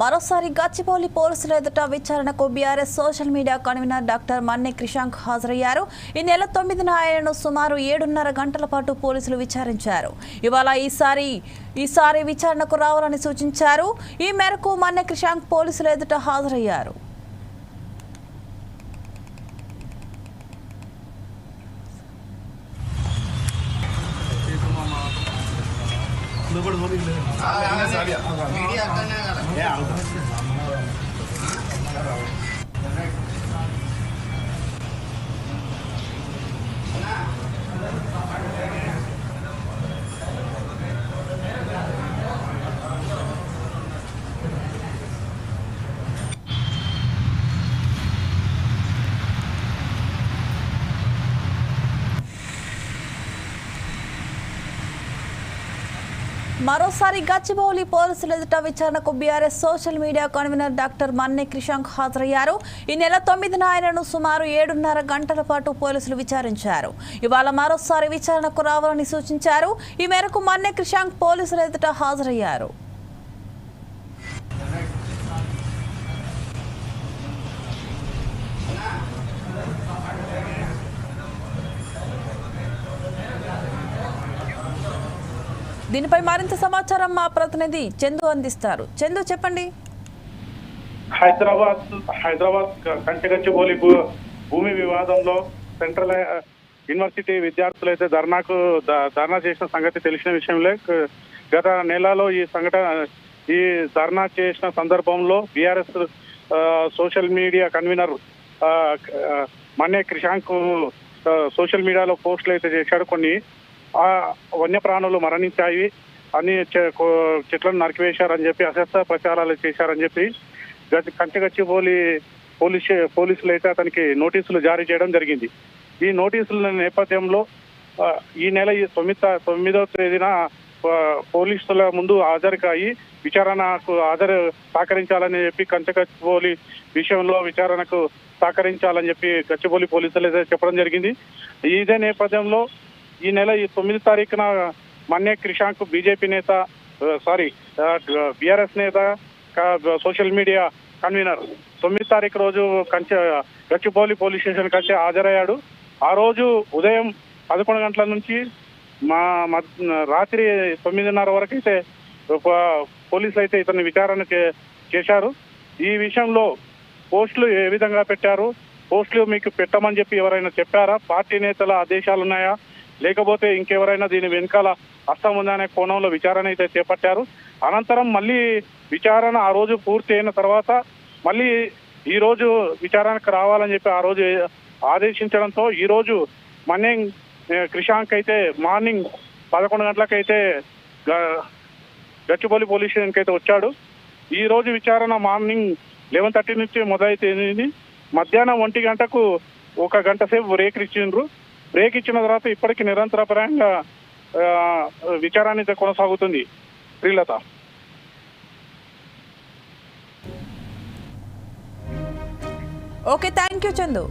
మరోసారి గచ్చిబౌలి పోలీసుల ఎదుట విచారణకు BRS social media convener doctor Manne Krishank హాజరయ్యారు. ఈ నెల తొమ్మిదిన ఆయనను సుమారు ఏడున్నర గంటల పాటు పోలీసులు విచారించారు. ఇవాళ ఈసారి ఈసారి విచారణకు రావాలని సూచించారు. ఈ మేరకు మన్నె క్రిషాంక్ పోలీసుల ఎదుట హాజరయ్యారు. આવ્યા మరోసారి గచ్చిబౌలి పోలీసుల ఎదుట విచారణకు BRS social media convener doctor Manne Krishank హాజరయ్యారు. ఈ నెల తొమ్మిదిన ఆయనను సుమారు ఏడున్నర గంటల పాటు పోలీసులు విచారించారు. ఇవాళ మరోసారి విచారణకు రావాలని సూచించారు. ఈ మేరకు మన్నె క్రిషాంక్ పోలీసుల ఎదుట హాజరయ్యారు. దీనిపై మరింత సమాచారం మా ప్రతినిధి చందు అందిస్తారు. చందు చెప్పండి. హైదరాబాద్ హైదరాబాద్ కంచెగచ్చిబౌలి భూ- భూమి వివాదంలో సెంట్రల్ యూనివర్సిటీ విద్యార్థులు అయితే ధర్నాకు ధర్నా చేసిన సంగతి తెలిసిన విషయంలో. గత నెలలో ఈ సంఘటన ఈ ధర్నా చేసిన సందర్భంలో BRS social media convener Manne Krishank social మీడియాలో పోస్టులు అయితే చేశాడు. కొన్ని వన్యప్రాణులు మరణించాయి. అన్ని చె- చెట్లను నరికివేశారని చెప్పి అశస్త ప్రచారాలు చేశారని చెప్పి గత కంచగచ్చిబౌలి పోలీస్ పోలీసులు అయితే అతనికి నోటీసులు జారీ చేయడం జరిగింది. ఈ నోటీసుల నేపథ్యంలో ఈ నెల ఈ తొమ్మిది తొమ్మిదవ తేదీన పోలీసుల ముందు హాజరుకాయి విచారణకు హాజరు సహకరించాలని చెప్పి కంచగచ్చిబోలి విషయంలో విచారణకు సహకరించాలని చెప్పి గచ్చిబోలి పోలీసులు అయితే చెప్పడం జరిగింది. ఇదే నేపథ్యంలో ఈ నెల ఈ తొమ్మిది తారీఖున మన్నే క్రిషాంక్ బీజేపీ నేత సారీ బీఆర్ఎస్ నేత సోషల్ మీడియా కన్వీనర్. తొమ్మిది తారీఖు రోజు కంచె గచ్చిబౌలి పోలీస్ స్టేషన్ కంచె హాజరయ్యాడు. ఆ రోజు ఉదయం పదకొండు గంటల నుంచి మా రాత్రి తొమ్మిదిన్నర వరకు అయితే పోలీసులు అయితే ఇతన్ని విచారణ చేశారు. ఈ విషయంలో పోస్టులు ఏ విధంగా పెట్టారు? పోస్టులు మీకు పెట్టమని చెప్పి ఎవరైనా చెప్పారా? పార్టీ నేతల ఆదేశాలు ఉన్నాయా లేకపోతే ఇంకెవరైనా దీని వెనకాల హస్తం ఉందనే కోణంలో విచారణ అయితే చేపట్టారు. అనంతరం మళ్ళీ విచారణ ఆ రోజు పూర్తి అయిన తర్వాత మళ్ళీ ఈ రోజు విచారణకు రావాలని చెప్పి ఆ రోజు ఆదేశించడంతో ఈ రోజు మన్నింగ్ క్రిషాంక్ అయితే మార్నింగ్ పదకొండు గంటలకైతే గ- గచ్చిబౌలి పోలీస్ స్టేషన్కి అయితే వచ్చాడు. ఈ రోజు విచారణ మార్నింగ్ లెవెన్ థర్టీ నుంచి మొదలైతే మధ్యాహ్నం ఒంటి గంటకు ఒక గంట సేపు బ్రేక్ ఇచ్చిండ్రు. బ్రేక్ ఇచ్చిన తర్వాత ఇప్పటికి నిరంతరపరంగా ఆ, విచారణ కొనసాగుతుంది. Srilatha. Okay thank you Chandu.